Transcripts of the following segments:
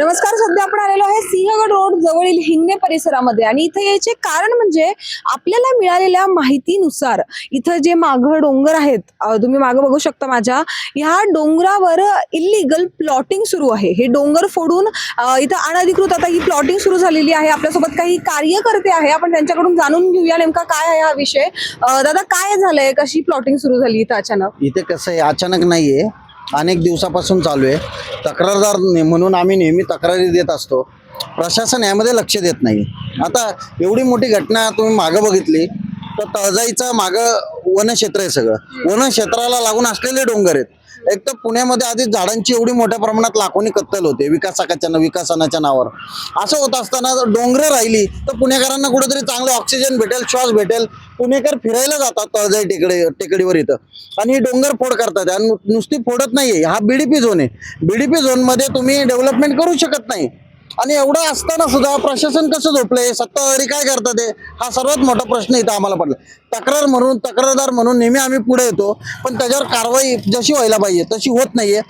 नमस्कार सध्या आपण आलेलो आहे सिंहगड रोड जवळील हिंगणे परिसरामध्ये. आणि इथे याचे कारण म्हणजे आपल्याला मिळालेल्या माहितीनुसार इथं जे माग डोंगर आहेत तुम्ही मागं बघू शकता माझ्या ह्या डोंगरावर इलिगल प्लॉटिंग सुरू आहे. हे डोंगर फोडून इथं अनधिकृत आता ही प्लॉटिंग सुरू झालेली आहे. आपल्यासोबत काही कार्यकर्ते आहे. आपण त्यांच्याकडून जाणून घेऊया नेमका काय आहे हा विषय. दादा काय झालंय? कशी प्लॉटिंग सुरू झाली इथं अचानक? इथे कसं आहे अचानक नाहीये. अनेक दिवसापासून चालू आहे. तक्रारदार म्हणून आम्ही नेहमी तक्रारी देत असतो. प्रशासन यामध्ये लक्ष देत नाही. आता एवढी मोठी घटना तुम्ही मागं बघितली. तर तळजाईचं मागं वनक्षेत्र आहे सगळं. वनक्षेत्राला लागून असलेले डोंगर आहेत. एक तर पुण्यामध्ये आधी झाडांची एवढी मोठ्या प्रमाणात लाखोनी कत्तल होते विकासाच्या विकासनाच्या नावावर. असं होत असताना जर डोंगरं राहिली तर पुणेकरांना कुठेतरी चांगलं ऑक्सिजन भेटेल श्वास भेटेल. पुणेकर फिरायला जातात तळजाई टेकडे टेकडीवर इथं. आणि ही डोंगर फोड करतात. आणि नुसती फोडत नाहीये. हा बीडीपी झोन आहे. बीडीपी झोनमध्ये तुम्ही डेव्हलपमेंट करू शकत नाही. आणि एवढं असताना सुद्धा प्रशासन कसं झोपलंय? सत्ताधारी काय करतात ते हा सर्वात मोठा प्रश्न इथं आम्हाला पडला. तक्रार म्हणून तक्रारदार म्हणून नेहमी आम्ही पुढे येतो पण त्याच्यावर कारवाई जशी व्हायला पाहिजे तशी होत नाहीये.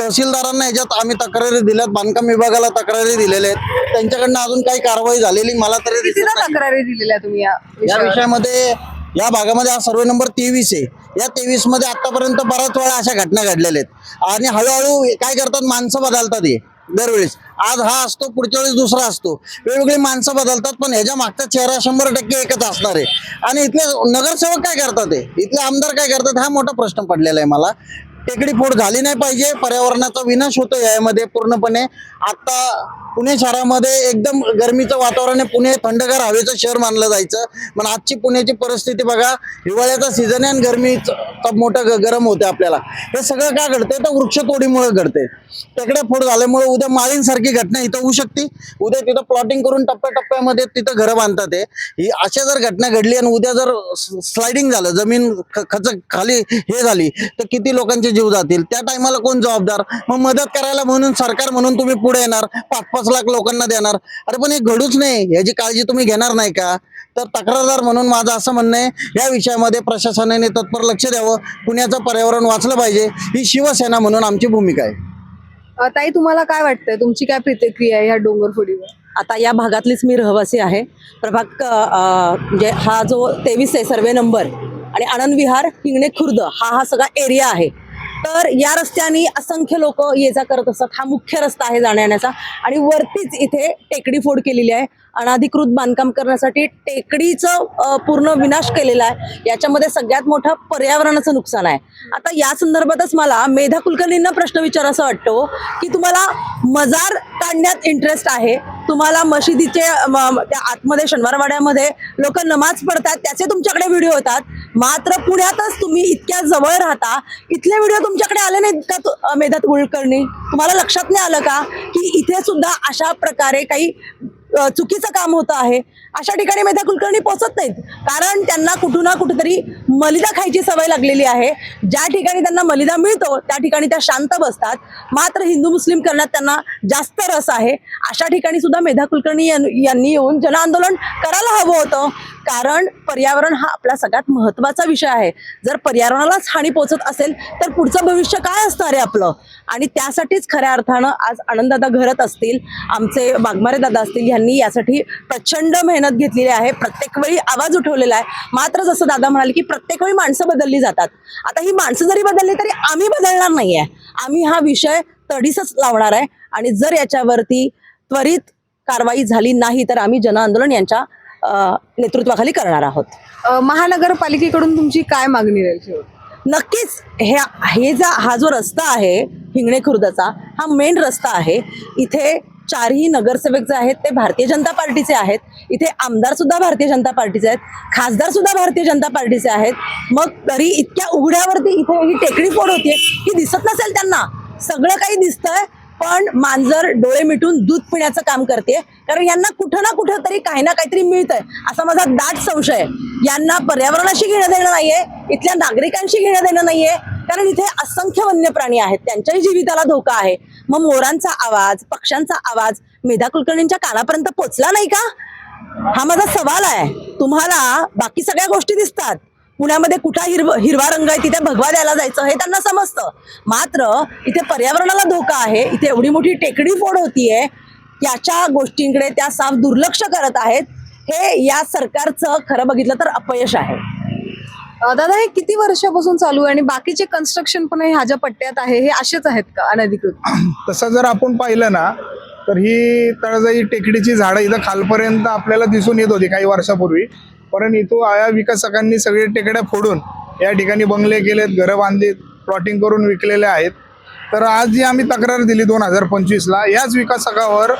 तहसीलदारांना याच्यात आम्ही तक्रारी दिल्यात बांधकाम विभागाला तक्रारी दिलेल्या आहेत. त्यांच्याकडनं अजून काही कारवाई झालेली मला तरी. तक्रारी दिलेल्या तुम्ही या? विषयामध्ये या भागामध्ये हा सर्वे नंबर तेवीस आहे. या तेवीसमध्ये आतापर्यंत बऱ्याच वेळा अशा घटना घडलेल्या आहेत. आणि हळूहळू काय करतात? माणसं बदलतात हे दरवेळेस. आज हा असतो पुढच्या वेळेस दुसरा असतो. वेगवेगळी माणसं बदलतात पण ह्याच्या मागचा चेहरा शंभर टक्के एकच असणार आहे. आणि इथले नगरसेवक काय करतात ते इथले आमदार काय करतात? हा मोठा प्रश्न पडलेला आहे मला. टेकडी फोड झाली नाही पाहिजे. पर्यावरणाचा विनाश होतो यामध्ये पूर्णपणे. आता पुणे शहरामध्ये एकदम गरमीचं वातावरण आहे. पुणे थंडगार हवेचं शहर मानलं जायचं. पण आजची पुण्याची परिस्थिती बघा हिवाळ्याचा सीझन आहे आणि गरमीचं मोठं गरम होते आपल्याला. हे सगळं का घडतंय? तर वृक्षतोडीमुळे घडते टेकड्या फोड झाल्यामुळे उद्या माळींसारखी घटना इथं होऊ शकते. उद्या तिथं प्लॉटिंग करून टप्प्याटप्प्यामध्ये तिथं घरं बांधतात आहे ही अशा जर घटना घडली आणि उद्या जर स्लायडिंग झालं जमीन ख- खच खाली हे झाली तर किती लोकांचे जीव जातील. त्या टायमाला कोण जबाबदार? मग मदत करायला म्हणून सरकार म्हणून तुम्ही पुढे येणार पाच पाच लाख लोकांना देणार. अरे पण हे घडूच नाही. याची काळजी तुम्ही घेणार नाही का? तर तक्रारदार म्हणून माझं असं म्हणणं आहे या विषयामध्ये प्रशासनाने तत्पर लक्ष द्यावं. पुण्याचं पर्यावरण वाचलं पाहिजे. ही शिवसेना म्हणून आमची भूमिका आहे. ताई तुम्हाला काय वाटतंय? तुमची काय प्रतिक्रिया आहे ह्या डोंगरफोडीवर आता या भागातलीच मी रहिवासी आहे. प्रभाग अ, म्हणजे हा जो तेवीस आहे सर्वे नंबर आणि आनंद विहार हिंगणे खुर्द हा हा सगळा एरिया आहे. तर या रस्त्याने असंख्य लोक ये जा करत असतात. हा मुख्य रस्ता आहे जाण्याचा. आणि वरतीच इथे टेकडी फोड केलेली आहे. अनाधिकृत बांधकाम करण्यासाठी टेकडीचं पूर्ण विनाश केलेला आहे. याच्यामध्ये सगळ्यात मोठं पर्यावरणाचं नुकसान आहे. आता या संदर्भातच मला मेधा कुलकर्णींना प्रश्न विचारायचा वाटतो की तुम्हाला मजार काढण्यात इंटरेस्ट आहे. तुम्हाला मशिदीचे त्या आतमध्ये शनिवारवाड्यामध्ये लोक नमाज पडतात त्याचे तुमच्याकडे व्हिडिओ होतात. मात्र पुण्यातच तुम्ही इतक्या जवळ राहता इथले व्हिडिओ तुमच्याकडे आले नाहीत का तु- मेधा कुलकर्णी? तुम्हाला लक्षात नाही आलं का की इथे सुद्धा अशा प्रकारे काही चुकीचं काम होतं आहे. अशा ठिकाणी मेधा कुलकर्णी पोचत नाहीत. कारण त्यांना कुठून ना कुठेतरी मलिदा खायची सवय लागलेली आहे. ज्या ठिकाणी त्यांना मलिदा मिळतो त्या ठिकाणी त्या शांत बसतात. मात्र हिंदू मुस्लिम करण्यात त्यांना जास्त रस आहे. अशा ठिकाणी सुद्धा मेधा कुलकर्णी यांनी येऊन जनआंदोलन करायला हवं होतं. कारण पर्यावरण हा आपला सगळ्यात महत्त्वाचा विषय आहे. जर पर्यावरणालाच हानी पोचत असेल तर पुढचं भविष्य काय असणार आहे आपलं? आणि त्यासाठीच खऱ्या अर्थानं आज आनंददादा घरत असतील आमचे वाघमारे दादा असतील यांनी यासाठी प्रचंड मेहनत घेतलेली आहे. प्रत्येक वेळी आवाज उठवलेला आहे. मात्र जसं दादा म्हणाले की प्रत्येक वेळी माणसं बदलली जातात. आता ही माणसं जरी बदलली तरी आम्ही बदलणार नाही आहे आम्ही हा विषय तडीसच लावणार आहे. आणि जर याच्यावरती त्वरित कारवाई झाली नाही तर आम्ही जनआंदोलन यांच्या नेतृत्वाखाली करणार आहोत. महानगरपालिकेकडून तुमची काय मागणी राहील? नक्कीच हे हे जा हा जो रस्ता आहे हिंगणे खुर्दचा हा मेन रस्ता आहे. इथे चारही नगरसेवक जे आहेत ते भारतीय जनता पार्टीचे आहेत. इथे आमदार सुद्धा भारतीय जनता पार्टीचे आहेत. खासदार सुद्धा भारतीय जनता पार्टीचे आहेत. मग तरी इतक्या उघड्यावरती इथे ही टेकडी फोड होतीये ही दिसत नसेल त्यांना. सगळं काही दिसतंय पण मांजर डोळे मिटून दूध पिण्याचं काम करते कारण यांना कुठं ना कुठं तरी काही ना काहीतरी मिळतंय. असा माझा दाट संशय आहे. यांना पर्यावरणाशी घेणं देणं नाहीये इथल्या नागरिकांशी घेणं देणं नाहीये. कारण इथे असंख्य वन्य प्राणी आहेत. त्यांच्याही जीविताला धोका आहे. मग मोरांचा आवाज पक्ष्यांचा आवाज मेधा कुलकर्णींच्या कानापर्यंत पोचला नाही का? हा माझा सवाल आहे. तुम्हाला बाकी सगळ्या गोष्टी दिसतात. पुण्यामध्ये कुठा हिरव हिरवा रंग आहे तिथे भगवा द्यायला जायचं हे त्यांना समजतं. मात्र इथे पर्यावरणाला धोका आहे. इथे एवढी मोठी टेकडी फोड होतीये. याच्या गोष्टींकडे त्या साफ दुर्लक्ष करत आहेत. हे या सरकारचं खरं बघितलं तर अपयश आहे. दादा हे किती वर्षापासून चालू आहे आणि बाकीचे कन्स्ट्रक्शन पण हे ह्या ज्या पट्ट्यात आहे? हे असेच आहेत का अनधिकृत? तसं जर आपण पाहिलं ना तर ही तळजाई टेकडीची झाडं इथं खालपर्यंत आपल्याला दिसून येत होती काही वर्षापूर्वी. पण इथं आया विकासकांनी सगळे टेकड्या फोडून या ठिकाणी बंगले केलेत घरं बांधलीत प्लॉटिंग करून विकलेले आहेत. तर आज जी आम्ही तक्रार दिली दोन हजार पंचवीसला याच विकासकावर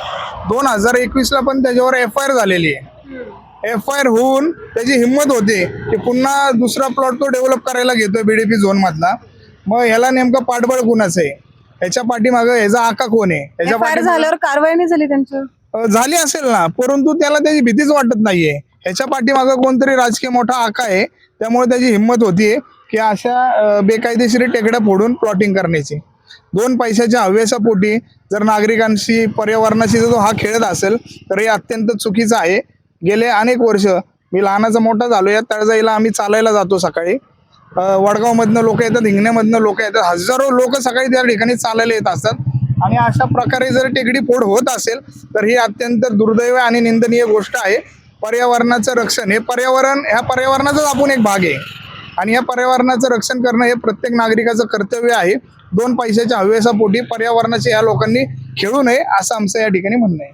दोन हजार एकवीसला पण त्याच्यावर एफ आय आर झालेली आहे. एफ आय आर होऊन त्याची हिंमत होते की पुन्हा दुसरा प्लॉट तो डेव्हलप करायला घेतोय बीडीपी झोन मधला. मग ह्याला नेमकं पाठबळ कुणाचं आहे? ह्याच्या पाठीमागं ह्याचा आका कोण आहे? ह्याच्या झाल्यावर कारवाई नाही झाली अ, झाली असेल ना परंतु त्याला त्याची भीतीच वाटत नाहीये. ह्याच्या पाठीमागं कोणतरी राजकीय मोठा आका आहे त्यामुळे त्याची हिंमत होतीये की अशा अ, बेकायदेशीर टेकड्या फोडून प्लॉटिंग करण्याची. दोन पैशाच्या हव्यासापोटी जर नागरिकांशी पर्यावरणाशी जर तो हा खेळत असेल तर हे अत्यंत चुकीचं आहे. गेले अनेक वर्ष. मी लहानाचा मोठा झालो या तळजाईला आम्ही चालायला जातो सकाळी. वडगावमधनं लोक येतात हिंगण्यामधनं लोक येतात. हजारो लोक सकाळी त्या ठिकाणी चालायला येत असतात. आणि अशा प्रकारे जर टेकडी फोड होत असेल तर ही अत्यंत दुर्दैव आणि निंदनीय गोष्ट आहे. पर्यावरणाचं रक्षण हे पर्यावरण ह्या पर्यावरणाचाच आपण एक भाग आहे. आणि या पर्यावरणाचं रक्षण करणं हे प्रत्येक नागरिकाचं कर्तव्य आहे. दोन पैशाच्या हवेसापोटी पर्यावरणाचे या लोकांनी खेळू नये असं आमचं या ठिकाणी म्हणणं आहे.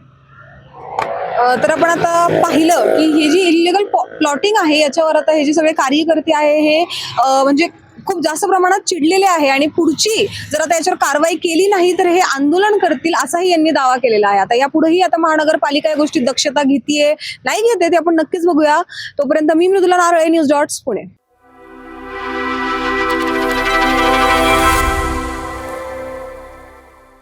तर आपण आता पाहिलं की ही जी इलिगल प्लॉटिंग आहे याच्यावर आता हे जे सगळे कार्यकर्ते आहे हे म्हणजे खूप जास्त प्रमाणात चिडलेले आहे आणि पुढची जर आता याच्यावर कारवाई केली नाही तर हे आंदोलन करतील असाही यांनी दावा केलेला आहे. आता यापुढेही आता महानगरपालिका या गोष्टीत दक्षता घेतीये नाही घेते ते आपण नक्कीच बघूया. तोपर्यंत मी मृदुला नारळे न्यूज डॉट्स पुणे.